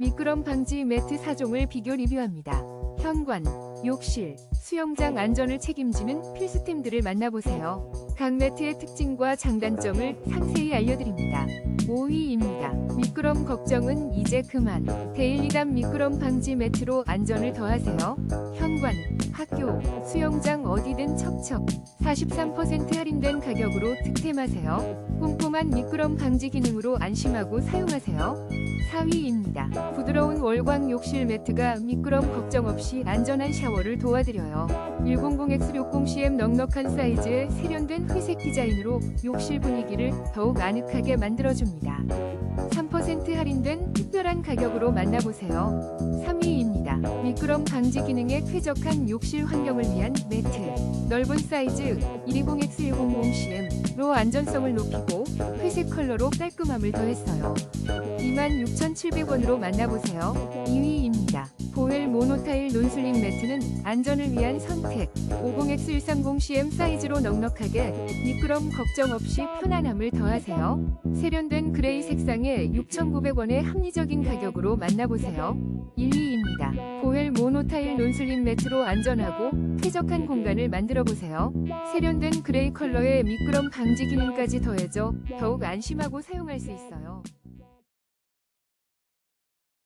미끄럼 방지 매트 4종을 비교 리뷰합니다. 현관, 욕실, 수영장 안전을 책임지는 필수템들을 만나보세요. 각 매트의 특징과 장단점을 상세히 알려드립니다. 5위입니다. 미끄럼 걱정은 이제 그만. 데일리담 미끄럼 방지 매트로 안전을 더하세요. 현관, 학교, 수영장 어디든 척척. 43% 할인된 가격으로 득템하세요. 꼼꼼한 미끄럼 방지 기능으로 안심하고 사용하세요. 4위입니다. 부드러운 월광 욕실 매트가 미끄럼 걱정 없이 안전한 샤워 를 도와드려요. 100X60CM 넉넉한 사이즈의 세련된 회색 디자인으로 욕실 분위기를 더욱 아늑하게 만들어줍니다. 3% 할인된 특별한 가격으로 만나보세요. 3위입니다. 미끄럼 방지 기능에 쾌적한 욕실 환경을 위한 매트. 넓은 사이즈 220X100CM로 안전성을 높이고 회색 컬러로 깔끔함을 더했어요. 26,700원으로 만나보세요. 2위입니다. 보웰 모노타일 논슬림 매트는 안전을 위한 선택. 50X130CM 사이즈로 넉넉하게 미끄럼 걱정 없이 편안함을 더하세요. 세련된 그레이 색상의 6,900원의 합리적인 가격으로 만나보세요. 1위입니다. 보웰 모노타일 논슬림 매트로 안전하고 쾌적한 공간을 만들어 보세요. 세련된 그레이 컬러의 미끄럼 방지 기능까지 더해져 더욱 안심하고 사용할 수 있어요.